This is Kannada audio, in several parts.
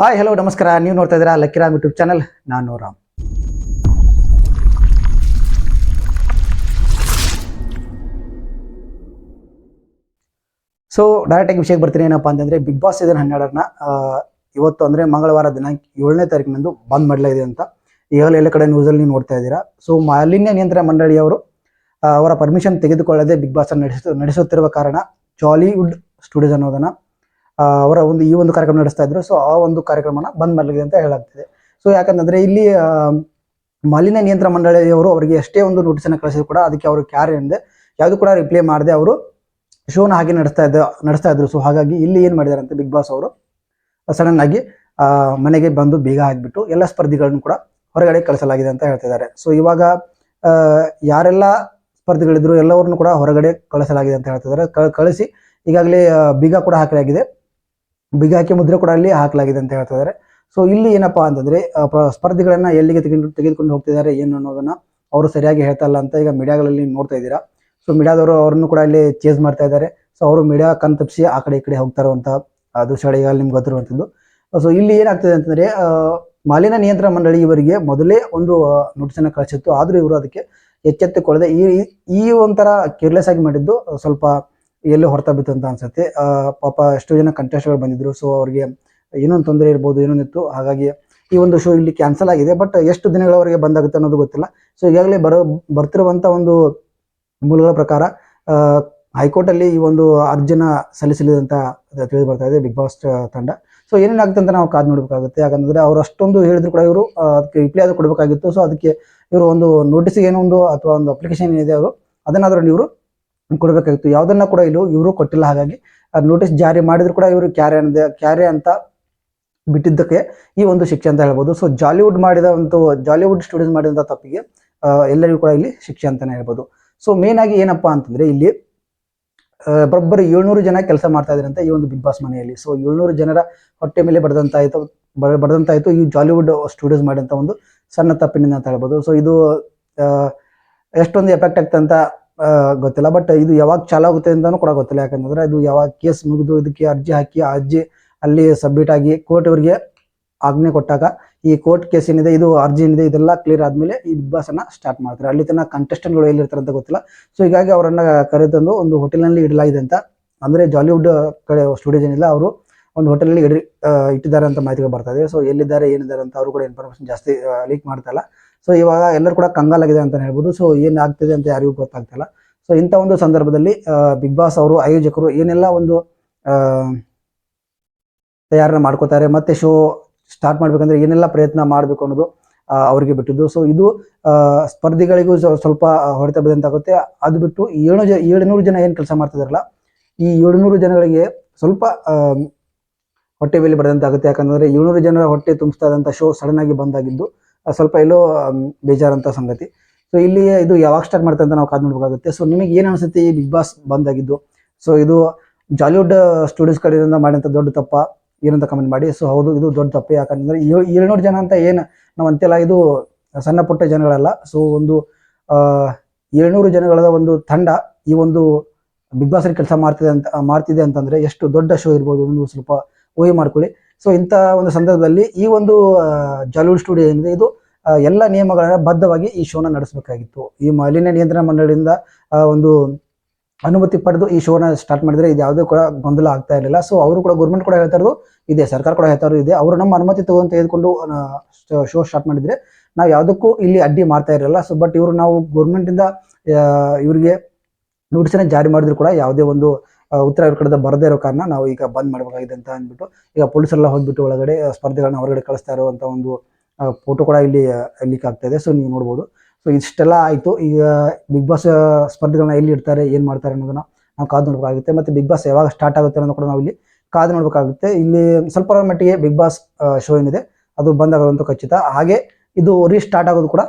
ಹಾಯ್ ಹಲೋ ನಮಸ್ಕಾರ. ನೀವು ನೋಡ್ತಾ ಇದ್ದೀರಾ ಲಕ್ಕಿರಾಮ್ ಯೂಟ್ಯೂಬ್ ಚಾನಲ್ ನಾನು ರಾಮ್. ಸೊ ಡೈರೆಕ್ಟಾಗಿ ವಿಷಯಕ್ಕೆ ಬರ್ತೀನಿ. ಏನಪ್ಪಾ ಅಂತಂದ್ರೆ ಬಿಗ್ ಬಾಸ್ ಸೀಸನ್ ಹನ್ನೆರಡರನ್ನ ಇವತ್ತು ಅಂದ್ರೆ ಮಂಗಳವಾರ ದಿನಾಂಕ ಏಳನೇ ತಾರೀಕಿನಂದು ಬಂದ್ ಮಾಡಲಾಗಿದೆ ಅಂತ. ಈಗಾಗಲೇ ಎಲ್ಲ ಕಡೆ ನ್ಯೂಸಲ್ಲಿ ನೀವು ನೋಡ್ತಾ ಇದ್ದೀರಾ. ಸೊ ಮಾಲಿನ್ಯ ನಿಯಂತ್ರಣ ಮಂಡಳಿಯವರು ಅವರ ಪರ್ಮಿಷನ್ ತೆಗೆದುಕೊಳ್ಳದೆ ಬಿಗ್ ಬಾಸ್ ಅನ್ನು ನಡೆಸ, ನಡೆಸುತ್ತಿರುವ ಕಾರಣ ಜಾಲಿವುಡ್ ಸ್ಟುಡಿಯೋಸ್ ಅನ್ನೋದನ್ನ ಅವರ ಒಂದು ಈ ಒಂದು ಕಾರ್ಯಕ್ರಮ ನಡೆಸ್ತಾ ಇದ್ರು. ಸೊ ಆ ಒಂದು ಕಾರ್ಯಕ್ರಮನ ಬಂದ್ ಮಾಡಲಿದೆ ಅಂತ ಹೇಳಲಾಗ್ತಿದೆ. ಸೊ ಯಾಕಂತಂದ್ರೆ ಇಲ್ಲಿ ಮಾಲಿನ್ಯ ನಿಯಂತ್ರಣ ಮಂಡಳಿಯವರು ಅವರಿಗೆ ಎಷ್ಟೇ ಒಂದು ನೋಟಿಸ್ ಅನ್ನು ಕಳಿಸಿದ್ರು ಕೂಡ ಅದಕ್ಕೆ ಅವರು ಕ್ಯಾರ್ ಎಂದೆ ಯಾವುದು ಕೂಡ ರಿಪ್ಲೈ ಮಾಡದೆ ಅವರು ಶೋನ ಹಾಗೆ ನಡೆಸ್ತಾ ಇದ್ದ, ನಡೆಸ್ತಾ ಇದ್ರು. ಸೊ ಹಾಗಾಗಿ ಇಲ್ಲಿ ಏನ್ ಮಾಡಿದಾರೆ ಅಂತ ಬಿಗ್ ಬಾಸ್ ಅವರು ಸಡನ್ ಆಗಿ ಮನೆಗೆ ಬಂದು ಬೀಗ ಹಾಕ್ಬಿಟ್ಟು ಎಲ್ಲ ಸ್ಪರ್ಧಿಗಳನ್ನು ಕೂಡ ಹೊರಗಡೆ ಕಳಿಸಲಾಗಿದೆ ಅಂತ ಹೇಳ್ತಿದ್ದಾರೆ. ಸೊ ಇವಾಗ ಯಾರೆಲ್ಲ ಸ್ಪರ್ಧಿಗಳಿದ್ರು ಎಲ್ಲವರನ್ನು ಕೂಡ ಹೊರಗಡೆ ಕಳಿಸಲಾಗಿದೆ ಅಂತ ಹೇಳ್ತಿದ್ದಾರೆ. ಕಳಿಸಿ ಈಗಾಗಲೇ ಬೀಗ ಕೂಡ ಹಾಕಲಾಗಿದೆ. ಬೀಗ ಹಾಕಿ ಮುದ್ರೆ ಕೂಡ ಅಲ್ಲಿ ಹಾಕಲಾಗಿದೆ ಅಂತ ಹೇಳ್ತಿದ್ದಾರೆ ಸೊ ಇಲ್ಲಿ ಏನಪ್ಪಾ ಅಂತಂದ್ರೆ ಪ್ರ- ಸ್ಪರ್ಧಿಗಳನ್ನ ಎಲ್ಲಿಗೆ ತೆಗೆದು, ತೆಗೆದುಕೊಂಡು ಹೋಗ್ತಿದ್ದಾರೆ ಏನು ಅನ್ನೋದನ್ನ ಅವರು ಸರಿಯಾಗಿ ಹೇಳ್ತಾ ಇಲ್ಲ ಅಂತ ಈಗ ಮೀಡಿಯಾಗಳಲ್ಲಿ ನೋಡ್ತಾ ಇದ್ದೀರಾ. ಸೊ ಮೀಡಿಯಾದವರು ಅವ್ರನ್ನು ಕೂಡ ಇಲ್ಲಿ ಚೇಸ್ ಮಾಡ್ತಾ ಇದ್ದಾರೆ. ಸೊ ಅವರು ಮೀಡಿಯಾ ಕಣ್ ತಪ್ಪಿಸಿ ಆ ಕಡೆ ಈ ಕಡೆ ಹೋಗ್ತಾ ಇರುವಂತಹ ದೃಶ್ಯಗಳು ನಿಮ್ಗೆ ಗೊತ್ತಿರುವಂಥದ್ದು ಸೊ ಇಲ್ಲಿ ಏನಾಗ್ತದೆ ಅಂತಂದ್ರೆ ಮಾಲಿನ್ಯ ನಿಯಂತ್ರಣ ಮಂಡಳಿ ಇವರಿಗೆ ಮೊದಲೇ ಒಂದು ನೋಟಿಸ್ ಅನ್ನ ಕಳಿಸಿತ್ತು. ಆದ್ರೂ ಇವರು ಅದಕ್ಕೆ ಎಚ್ಚೆತ್ತುಕೊಳ್ಳದೆ ಈ- ಈ ಒಂಥರ ಕೇರ್ಲೆಸ್ ಆಗಿ ಮಾಡಿದ್ದು ಸ್ವಲ್ಪ ಎಲ್ಲೋ ಹೊರತ ಬಿತ್ತು ಅಂತ ಅನ್ಸುತ್ತೆ. ಪಾಪ ಎಷ್ಟೋ ಜನ ಕಂಟೆಸ್ಟ್ಗಳು ಬಂದಿದ್ರು ಸೊ ಅವ್ರಿಗೆ ಏನೊಂದು ತೊಂದರೆ ಇರ್ಬೋದು ಏನೊಂದಿತ್ತು ಹಾಗಾಗಿ ಈ ಒಂದು ಶೋ ಇಲ್ಲಿ ಕ್ಯಾನ್ಸಲ್ ಆಗಿದೆ. ಬಟ್ ಎಷ್ಟು ದಿನಗಳವರೆಗೆ ಬಂದಾಗುತ್ತೆ ಅನ್ನೋದು ಗೊತ್ತಿಲ್ಲ. ಸೊ ಈಗಾಗಲೇ ಬರೋ ಬರ್ತಿರುವಂಥ ಒಂದು ಮೂಲಗಳ ಪ್ರಕಾರ ಹೈಕೋರ್ಟಲ್ಲಿ ಈ ಒಂದು ಅರ್ಜಿನ ಸಲ್ಲಿಸಲಿದಂತ ತಿಳಿದು ಬರ್ತಾ ಇದೆ ಬಿಗ್ ಬಾಸ್ ತಂಡ. ಸೊ ಏನೇನಾಗುತ್ತೆ ಅಂತ ನಾವು ಕಾದು ನೋಡಬೇಕಾಗುತ್ತೆ. ಯಾಕಂದ್ರೆ ಅವ್ರು ಅಷ್ಟೊಂದು ಹೇಳಿದ್ರು ಕೂಡ ಇವರು ಅದಕ್ಕೆ ರಿಪ್ಲೈ ಆದ್ರೂ ಕೊಡಬೇಕಾಗಿತ್ತು. ಸೊ ಅದಕ್ಕೆ ಇವರು ಒಂದು ನೋಟಿಸ್ ಏನೋ ಒಂದು ಅಥವಾ ಒಂದು ಅಪ್ಲಿಕೇಶನ್ ಏನಿದೆ ಅವರು, ಅದನ್ನಾದರೂ ಇವರು ಕೊಡಬೇಕಾಗಿತ್ತು. ಯಾವುದನ್ನ ಕೂಡ ಇಲ್ಲೂ ಇವರು ಕೊಟ್ಟಿಲ್ಲ. ಹಾಗಾಗಿ ನೋಟಿಸ್ ಜಾರಿ ಮಾಡಿದ್ರು ಕೂಡ ಇವರು ಕ್ಯಾರೆ ಅಂದ ಕ್ಯಾರೆ ಅಂತ ಬಿಟ್ಟಿದ್ದಕ್ಕೆ ಈ ಒಂದು ಶಿಕ್ಷೆ ಅಂತ ಹೇಳ್ಬೋದು. ಸೊ ಜಾಲಿವುಡ್ ಮಾಡಿದ ಒಂದು ಜಾಲಿವುಡ್ ಸ್ಟುಡಿಯೋಸ್ ಮಾಡಿದಂಥ ತಪ್ಪಿಗೆ ಎಲ್ಲರಿಗೂ ಕೂಡ ಇಲ್ಲಿ ಶಿಕ್ಷೆ ಅಂತಾನೆ ಹೇಳ್ಬೋದು. ಸೊ ಮೇನ್ ಆಗಿ ಏನಪ್ಪಾ ಅಂತಂದ್ರೆ ಇಲ್ಲಿ ಬರೊಬ್ಬರು ಏಳ್ನೂರು ಜನ ಕೆಲಸ ಮಾಡ್ತಾ ಇದ್ರಂತೆ ಈ ಒಂದು ಬಿಗ್ ಬಾಸ್ ಮನೆಯಲ್ಲಿ. ಸೊ ಏಳ್ನೂರು ಜನರ ಹೊಟ್ಟೆ ಮೇಲೆ ಬರೆದಂತಾಯಿತು ಬರೆದಂತಾಯಿತು ಈ ಜಾಲಿವುಡ್ ಸ್ಟುಡಿಯೋಸ್ ಮಾಡಿದಂಥ ಒಂದು ಸಣ್ಣ ತಪ್ಪಿನಿಂದ ಅಂತ ಹೇಳ್ಬೋದು. ಸೊ ಇದು ಎಷ್ಟೊಂದು ಎಫೆಕ್ಟ್ ಆಗ್ತದೆ ಅಂತ ಆ, ಗೊತ್ತಿಲ್ಲ. ಬಟ್ ಇದು ಯಾವಾಗ ಚಾಲು ಆಗುತ್ತೆ ಅಂತಾನೂ ಕೂಡ ಗೊತ್ತಿಲ್ಲ. ಯಾಕಂತಂದ್ರೆ ಇದು ಯಾವಾಗ ಕೇಸ್ ಮುಗಿದು ಇದಕ್ಕೆ ಅರ್ಜಿ ಹಾಕಿ ಅರ್ಜಿ ಅಲ್ಲಿ ಸಬ್ಮಿಟ್ ಆಗಿ ಕೋರ್ಟ್ ಅವರಿಗೆ ಆಜ್ಞೆ ಕೊಟ್ಟಾಗ ಈ ಕೋರ್ಟ್ ಕೇಸ್ ಏನಿದೆ, ಇದು ಅರ್ಜಿ ಏನಿದೆ, ಇದೆಲ್ಲ ಕ್ಲಿಯರ್ ಆದ್ಮೇಲೆ ಈ ಬಿಗ್ ಅನ್ನ ಸ್ಟಾರ್ಟ್ ಮಾಡ್ತಾರೆ. ಅಲ್ಲಿ ತನಕ ಕಂಟೆಸ್ಟೆಂಟ್ಗಳು ಎಲ್ಲಿರ್ತಾರೆ ಅಂತ ಗೊತ್ತಿಲ್ಲ. ಸೊ ಹೀಗಾಗಿ ಅವರನ್ನ ಕರೆತಂದು ಒಂದು ಹೋಟೆಲ್ನಲ್ಲಿ ಇಡಲಾಗಿದೆ ಅಂತ. ಅಂದ್ರೆ ಜಾಲಿವುಡ್ ಕಡೆ ಸ್ಟುಡಿಯೋಸ್ ಏನಿಲ್ಲ, ಅವರು ಒಂದು ಹೋಟೆಲ್ನಲ್ಲಿ ಇಡಿ ಇಟ್ಟಿದ್ದಾರೆ ಅಂತ ಮಾಹಿತಿಗಳು ಬರ್ತಾ ಇದೆ. ಸೊ ಎಲ್ಲಿದ್ದಾರೆ, ಏನಿದ್ದಾರೆ ಅಂತ ಅವರು ಕೂಡ ಇನ್ಫಾರ್ಮೇಶನ್ ಜಾಸ್ತಿ ಲೀಕ್ ಮಾಡ್ತಾ ಇಲ್ಲ. ಸೊ ಇವಾಗ ಎಲ್ಲರೂ ಕೂಡ ಕಂಗಾಲಾಗಿದೆ ಅಂತ ಹೇಳ್ಬೋದು. ಸೊ ಏನಾಗ್ತಿದೆ ಅಂತ ಯಾರಿಗೂ ಗೊತ್ತಾಗ್ತಿಲ್ಲ ಸೊ ಇಂಥ ಒಂದು ಸಂದರ್ಭದಲ್ಲಿ ಬಿಗ್ ಬಾಸ್ ಅವರು, ಆಯೋಜಕರು ಏನೆಲ್ಲ ಒಂದು ತಯಾರನ್ನ ಮಾಡ್ಕೋತಾರೆ, ಮತ್ತೆ ಶೋ ಸ್ಟಾರ್ಟ್ ಮಾಡ್ಬೇಕಂದ್ರೆ ಏನೆಲ್ಲ ಪ್ರಯತ್ನ ಮಾಡಬೇಕು ಅನ್ನೋದು ಅವರಿಗೆ ಬಿಟ್ಟಿದ್ದು. ಸೊ ಇದು ಸ್ಪರ್ಧಿಗಳಿಗೂ ಸ್ವಲ್ಪ ಹೊಡೆತ ಬಿದ್ದಂತಾಗುತ್ತೆ ಅದು ಬಿಟ್ಟು ಏಳು ಜ, ಏಳುನೂರು ಜನ ಏನು ಕೆಲಸ ಮಾಡ್ತಿದಾರಲ್ಲ ಈ ಏಳುನೂರು ಜನಗಳಿಗೆ ಸ್ವಲ್ಪ ಹೊಟ್ಟೆ ಮೇಲೆ ಬರೆದಂತಾಗುತ್ತೆ ಯಾಕಂದ್ರೆ ಏಳ್ನೂರು ಜನರ ಹೊಟ್ಟೆ ತುಂಬಿಸ್ತಾ ಇದ್ದಂಥ ಶೋ ಸಡನ್ ಆಗಿ ಬಂದಾಗಿದ್ದು ಸ್ವಲ್ಪ ಎಲ್ಲೋ ಬೇಜಾರಂತ ಸಂಗತಿ. ಸೊ ಇಲ್ಲಿ ಇದು ಯಾವಾಗ ಸ್ಟಾರ್ಟ್ ಮಾಡ್ತಾರೆ ಅಂತ ನಾವು ಕಾದು ನೋಡ್ಬೇಕಾಗುತ್ತೆ. ಸೊ ನಿಮಗೆ ಏನು ಅನಿಸುತ್ತೆ ಈ ಬಿಗ್ ಬಾಸ್ ಬಂದಾಗಿದ್ದು? ಸೊ ಇದು ಜಾಲಿವುಡ್ ಸ್ಟುಡಿಯೋಸ್ ಕಡೆಯಿಂದ ಮಾಡಿದಂಥ ದೊಡ್ಡ ತಪ್ಪ ಏನಂತ ಕಮೆಂಟ್ ಮಾಡಿ. ಸೊ ಹೌದು, ಇದು ದೊಡ್ಡ ತಪ್ಪು. ಯಾಕಂದ್ರೆ ಏಳ್- ಏಳ್ನೂರು ಜನ ಅಂತ ಏನು, ನಾವು ಅಂತೆಲ್ಲ ಇದು ಸಣ್ಣ ಪುಟ್ಟ ಜನಗಳಲ್ಲ. ಸೊ ಒಂದು ಏಳ್ನೂರು ಜನಗಳ ಒಂದು ತಂಡ ಈ ಒಂದು ಬಿಗ್ ಬಾಸ್ ಕೆಲಸ ಮಾಡ್ತಿದೆ ಅಂತ, ಮಾಡ್ತಿದೆ ಅಂತಂದ್ರೆ ಎಷ್ಟು ದೊಡ್ಡ ಶೋ ಇರ್ಬೋದು ಒಂದು ಸ್ವಲ್ಪ ಊಹೆ ಮಾಡ್ಕೊಳ್ಳಿ. ಸೊ ಇಂಥ ಒಂದು ಸಂದರ್ಭದಲ್ಲಿ ಈ ಒಂದು ಜಾಲಿವುಡ್ ಸ್ಟುಡಿಯೋ ಏನಿದೆ ಇದು ಎಲ್ಲ ನಿಯಮಗಳನ್ನ ಬದ್ಧವಾಗಿ ಈ ಶೋನ ನಡೆಸಬೇಕಾಗಿತ್ತು. ಈ ಮಾಲಿನ್ಯ ನಿಯಂತ್ರಣ ಮಂಡಳಿಯಿಂದ ಒಂದು ಅನುಮತಿ ಪಡೆದು ಈ ಶೋನ ಸ್ಟಾರ್ಟ್ ಮಾಡಿದ್ರೆ ಇದು ಯಾವುದೇ ಕೂಡ ಗೊಂದಲ ಆಗ್ತಾ ಇರಲಿಲ್ಲ. ಸೊ ಅವರು ಕೂಡ ಗೌರ್ಮೆಂಟ್ ಕೂಡ ಹೇಳ್ತಾ ಇದೆ ಸರ್ಕಾರ ಕೂಡ ಹೇಳ್ತಾ ಇದೆ. ಅವರು ನಮ್ಮ ಅನುಮತಿ ತಗೊಂಡು ತೆಗೆದುಕೊಂಡು ಶೋ ಸ್ಟಾರ್ಟ್ ಮಾಡಿದ್ರೆ ನಾವು ಯಾವುದಕ್ಕೂ ಇಲ್ಲಿ ಅಡ್ಡಿ ಮಾಡ್ತಾ ಇರಲಿಲ್ಲ. ಸೊ ಬಟ್ ಇವರು ನಾವು ಗೌರ್ಮೆಂಟ್ ಇಂದ ಆ, ಇವರಿಗೆ ನೋಟಿಸ್ ಜಾರಿ ಮಾಡಿದ್ರು ಕೂಡ ಯಾವುದೇ ಒಂದು ಉತ್ತರ ಇವ್ರ ಕಡೆದ ಬರದೇ ಇರೋ ಕಾರಣ ನಾವು ಈಗ ಬಂದ್ ಮಾಡಬೇಕಾಗಿದೆ ಅಂತ ಅಂದ್ಬಿಟ್ಟು ಈಗ ಪೊಲೀಸರೆಲ್ಲ ಹೋಗ್ಬಿಟ್ಟು ಒಳಗಡೆ ಸ್ಪರ್ಧೆಗಳನ್ನ ಹೊರಗಡೆ ಕಳಿಸ್ತಾ ಇರುವಂತ ಒಂದು ಫೋಟೋ ಕೂಡ ಇಲ್ಲಿ ಲೀಕ್ ಆಗ್ತಾ ಇದೆ. ಸೊ ನೀವು ನೋಡ್ಬೋದು. ಸೊ ಇಷ್ಟೆಲ್ಲ ಆಯ್ತು. ಈಗ ಬಿಗ್ ಬಾಸ್ ಸ್ಪರ್ಧೆಗಳನ್ನ ಎಲ್ಲಿ ಇಡ್ತಾರೆ, ಏನ್ ಮಾಡ್ತಾರೆ ಅನ್ನೋದನ್ನ ನಾವು ಕಾದು ನೋಡಬೇಕಾಗುತ್ತೆ. ಮತ್ತೆ ಬಿಗ್ ಬಾಸ್ ಯಾವಾಗ ಸ್ಟಾರ್ಟ್ ಆಗುತ್ತೆ ಅನ್ನೋದು ಕೂಡ ನಾವು ಇಲ್ಲಿ ಕಾದು ನೋಡಬೇಕಾಗುತ್ತೆ. ಇಲ್ಲಿ ಸ್ವಲ್ಪ ಮಟ್ಟಿಗೆ ಬಿಗ್ ಬಾಸ್ ಶೋ ಏನಿದೆ, ಅದು ಬಂದಾಗೋದಂತೂ ಖಚಿತ. ಹಾಗೆ ಇದು ರೀಸ್ಟಾರ್ಟ್ ಆಗೋದು ಕೂಡ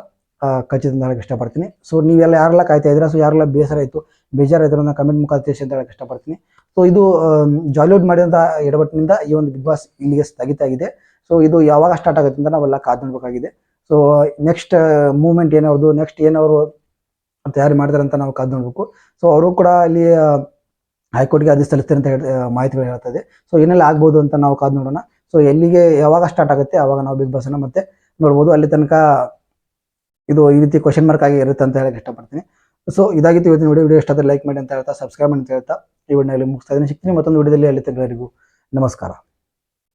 ಖಚಿತ ಅಂತ ಹೇಳಕ್ ಇಷ್ಟಪಡ್ತೀನಿ. ಸೊ ನೀವೆಲ್ಲ ಯಾರೆಲ್ಲ ಕಾಯ್ತಾ ಇದ್ದೀರಾ? ಸೊ ಯಾರೆಲ್ಲ ಬೇಸರ ಆಯಿತು, ಬೇಜಾರಾಯಿತು ಅನ್ನೋ ಕಮೆಂಟ್ ಮುಖಾಂತರ ತಿಳಿಸಿ ಅಂತ ಹೇಳಕ್ ಇಷ್ಟಪಡ್ತೀನಿ. ಸೊ ಇದು ಜಾಲಿವುಡ್ ಮಾಡಿದಂಥ ಎಡವಟ್ಟಿನಿಂದ ಈ ಒಂದು ಬಿಗ್ ಬಾಸ್ ಇಲ್ಲಿಗೆ ಸ್ಥಗಿತ ಆಗಿದೆ. ಸೊ ಇದು ಯಾವಾಗ ಸ್ಟಾರ್ಟ್ ಆಗುತ್ತೆ ಅಂತ ನಾವೆಲ್ಲ ಕಾದು ನೋಡ್ಬೇಕಾಗಿದೆ. ಸೊ ನೆಕ್ಸ್ಟ್ ಮೂವ್ಮೆಂಟ್ ಏನವ್ರದ್ದು ನೆಕ್ಸ್ಟ್ ಏನವರು ತಯಾರಿ ಮಾಡ್ತಾರೆ ಅಂತ ನಾವು ಕಾದು ನೋಡ್ಬೇಕು. ಸೊ ಅವರು ಕೂಡ ಇಲ್ಲಿ ಹೈಕೋರ್ಟ್ಗೆ ಅರ್ಜಿ ಸಲ್ಲಿಸ್ತಾರೆ ಅಂತ ಮಾಹಿತಿಗಳು ಹೇಳ್ತದೆ ಸೊ ಏನೆಲ್ಲ ಆಗ್ಬೋದು ಅಂತ ನಾವು ಕಾದು ನೋಡೋಣ. ಸೊ ಎಲ್ಲಿಗೆ ಯಾವಾಗ ಸ್ಟಾರ್ಟ್ ಆಗುತ್ತೆ ಆವಾಗ ನಾವು ಬಿಗ್ ಬಾಸ್ನ ಮತ್ತೆ ನೋಡ್ಬೋದು. ಅಲ್ಲಿ ತನಕ ಇದು ಈ ರೀತಿ ಕ್ವಶನ್ ಮಾರ್ಕ್ ಆಗಿ ಇರುತ್ತೆ ಅಂತ ಹೇಳಕ್ಕೆ ಇಷ್ಟಪಡ್ತೀನಿ. ಸೊ ಇದಾಗಿತ್ತು ಇವತ್ತಿನ ವಿಡಿಯೋ ವಿಡಿಯೋ ಇಷ್ಟಾದ್ರೆ ಲೈಕ್ ಮಾಡಿ ಅಂತ ಹೇಳ್ತಾ ಸಬ್ಸ್ಕ್ರೈಬ್ ಅಂತ ಹೇಳ್ತಾ, ಈ ವಿಡಿಯೋನಲ್ಲಿ ಮುಗಿಸ್ತಾ ಇದ್ದೀನಿ. ಸಿಗ್ತೀನಿ ಮತ್ತೊಂದು ವಿಡಿಯೋದಲ್ಲಿ ಅಲ್ಲಿ ತನಕ ನಮಸ್ಕಾರ.